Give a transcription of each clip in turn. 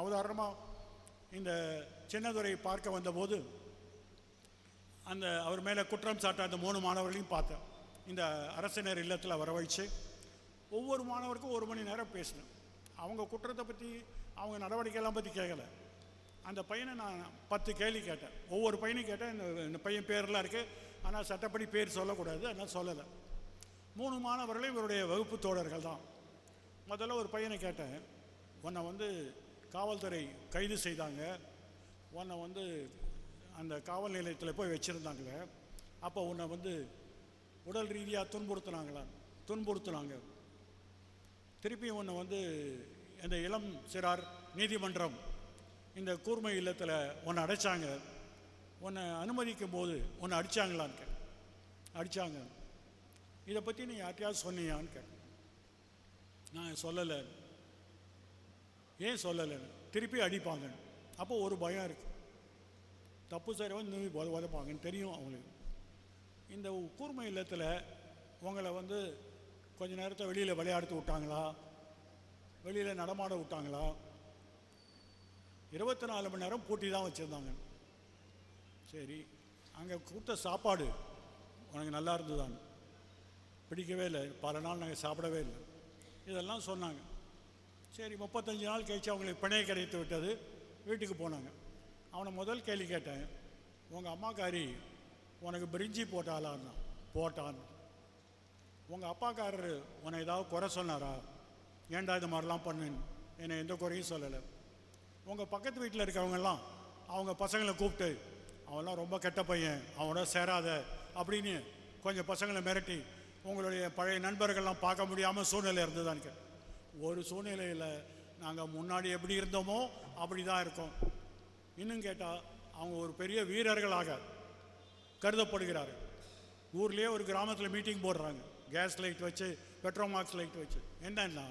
அவதாரணமாக இந்த சின்னதுரை பார்க்க வந்தபோது அந்த அவர் மேலே குற்றம் சாட்ட அந்த மூணு மாணவர்களையும் பார்த்தேன். இந்த அரசினர் இல்லத்தில் வரவழைச்சு ஒவ்வொரு மாணவருக்கும் ஒரு மணி நேரம் பேசினேன். அவங்க குற்றத்தை பற்றி அவங்க நடவடிக்கையெல்லாம் பற்றி கேட்கலை அந்த பையனை நான் பத்து கேள்வி கேட்டேன். ஒவ்வொரு பையனையும் கேட்டேன். இந்த இந்த பையன் பேரெலாம் இருக்குது ஆனால் சட்டப்படி பேர் சொல்லக்கூடாது. அதனால் சொல்லலை. மூணு மாணவர்களும் இவருடைய வகுப்பு தோழர்கள் தான் முதல்ல ஒரு பையனை கேட்டேன். உன்னை வந்து காவல்துறை கைது செய்தாங்க. உன்னை வந்து அந்த காவல் நிலையத்தில் போய் வச்சுருந்தாங்களே. அப்போ உன்னை வந்து உடல் ரீதியாக துன்புறுத்துனாங்களா? துன்புறுத்துனாங்க. திருப்பி உன்னை வந்து இந்த இளம் சிறார் நீதிமன்றம் இந்த கூர்மை இல்லத்தில் உன்னை அடைச்சாங்க. உன்னை அனுமதிக்கும் போது உன்னை அடித்தாங்களான்னு கேட்டேன். அடித்தாங்க இதை பற்றி நீ யார்ட்டையாவது சொன்னியான்னு கேட்டேன். நான் சொல்லலை. ஏன் சொல்லலை? திருப்பி அடிப்பாங்க. அப்போ ஒரு பயம் இருக்குது தப்பு செய்கிறவன் நீ உதப்பாங்கன்னு தெரியும் அவங்களுக்கு. இந்த கூர்மை இல்லத்தில் உங்களை வந்து கொஞ்ச நேரத்தை வெளியில் விளையாடுத்து விட்டாங்களா? வெளியில் நடமாட விட்டாங்களா? இருபத்தி நாலு மணி நேரம் பூட்டி தான் வச்சுருந்தாங்க. சரி அங்கே கொடுத்த சாப்பாடு உனக்கு நல்லா இருந்ததுதான் பிடிக்கவே இல்லை. பல நாள் நாங்கள் சாப்பிடவே இல்லை. இதெல்லாம் சொன்னாங்க. சரி முப்பத்தஞ்சு நாள் கழித்து அவங்களுக்கு பிணைய கிடைத்து விட்டது. வீட்டுக்கு போனாங்க. அவனை முதல் கேள்வி கேட்டேன். உங்கள் அம்மாக்காரி உனக்கு பிரிஞ்சி போட்டாளான்னா போட்டான். உங்கள் அப்பாக்காரர் உன்னை ஏதாவது குறை சொன்னாரா? ஏன்டா இது மாதிரிலாம் பண்ணுன்னு என்னை எந்த குறையும் சொல்லலை. உங்கள் பக்கத்து வீட்டில் இருக்கவங்கெல்லாம் அவங்க பசங்களை கூப்பிட்டு அவன்லாம் ரொம்ப கெட்ட பையன் அவனோட சேராத அப்படின்னு கொஞ்சம் பசங்களை மிரட்டி உங்களுடைய பழைய நண்பர்கள்லாம் பார்க்க முடியாமல் சூழ்நிலை இருந்ததான்னு கேட்டேன். ஒரு சூழ்நிலையில் நாங்கள் முன்னாடி எப்படி இருந்தோமோ அப்படி தான் இருக்கோம். இன்னும் கேட்டால் அவங்க ஒரு பெரிய வீரர்களாக கருதப்படுகிறார்கள். ஊர்லேயே ஒரு கிராமத்தில் மீட்டிங் போடுறாங்க. கேஸ் லைட் வச்சு பெட்ரோமாக்ஸ் லைட் வச்சு. என்னன்னா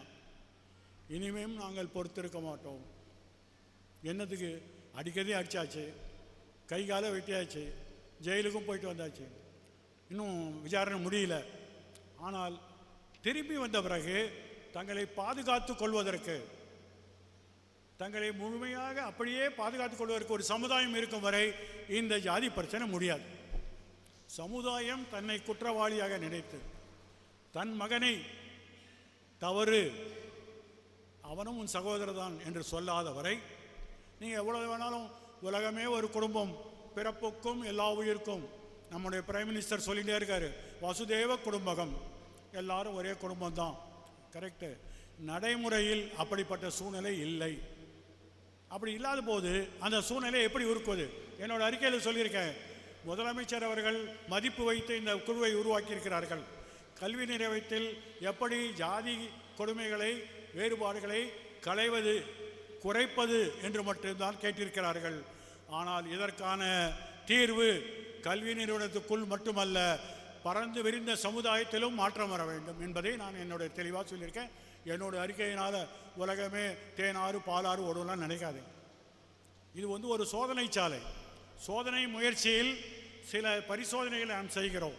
இனிமேலும் நாங்கள் பொறுத்திருக்க மாட்டோம். என்னத்துக்கு? அடிக்கடி அடித்தாச்சு கை காலை வெட்டியாச்சு. ஜெயிலுக்கும் போயிட்டு வந்தாச்சு. இன்னும் விசாரணை முடியல. ஆனால் திரும்பி வந்த பிறகு தங்களை பாதுகாத்து கொள்வதற்கு தங்களை முழுமையாக அப்படியே பாதுகாத்துக் கொள்வதற்கு ஒரு சமுதாயம் இருக்கும் வரை இந்த ஜாதி பிரச்சனை முடியாது. சமுதாயம் தன்னை குற்றவாளியாக நினைத்து தன் மகனை தவறு அவனும் உன் சகோதரர் தான் என்று சொல்லாத வரை நீங்கள் எவ்வளவு வேணாலும் உலகமே ஒரு குடும்பம் பிறப்புக்கும் எல்லா உயிருக்கும் நம்முடைய பிரைம் மினிஸ்டர் சொல்லிகிட்டே இருக்காரு வசுதேவ குடும்பகம். எல்லாரும் ஒரே குடும்பம் தான் கரெக்டு நடைமுறையில் அப்படிப்பட்ட சூழ்நிலை இல்லை. அப்படி இல்லாத போது அந்த சூழ்நிலையை எப்படி உருக்குவது? என்னோட அறிக்கையில் சொல்லியிருக்கேன். முதலமைச்சர் அவர்கள் மதிப்பு வைத்து இந்த குழுவை உருவாக்கியிருக்கிறார்கள். கல்வி நிறைவேற்றில் எப்படி ஜாதி கொடுமைகளை வேறுபாடுகளை களைவது குறைப்பது என்று மட்டும்தான் கேட்டிருக்கிறார்கள். ஆனால் இதற்கான தீர்வு கல்வி நிறுவனத்துக்குள் மட்டுமல்ல பறந்து விரிந்த சமுதாயத்திலும் மாற்றம் வர வேண்டும் என்பதை நான் என்னுடைய தெளிவாக சொல்லியிருக்கேன். என்னோட அறிக்கையினால் உலகமே தேனாறு பாலாறு ஓடுலாம் நினைக்காது இது வந்து ஒரு சோதனை சாலை சோதனை முயற்சியில் சில பரிசோதனைகளை நாம் செய்கிறோம்.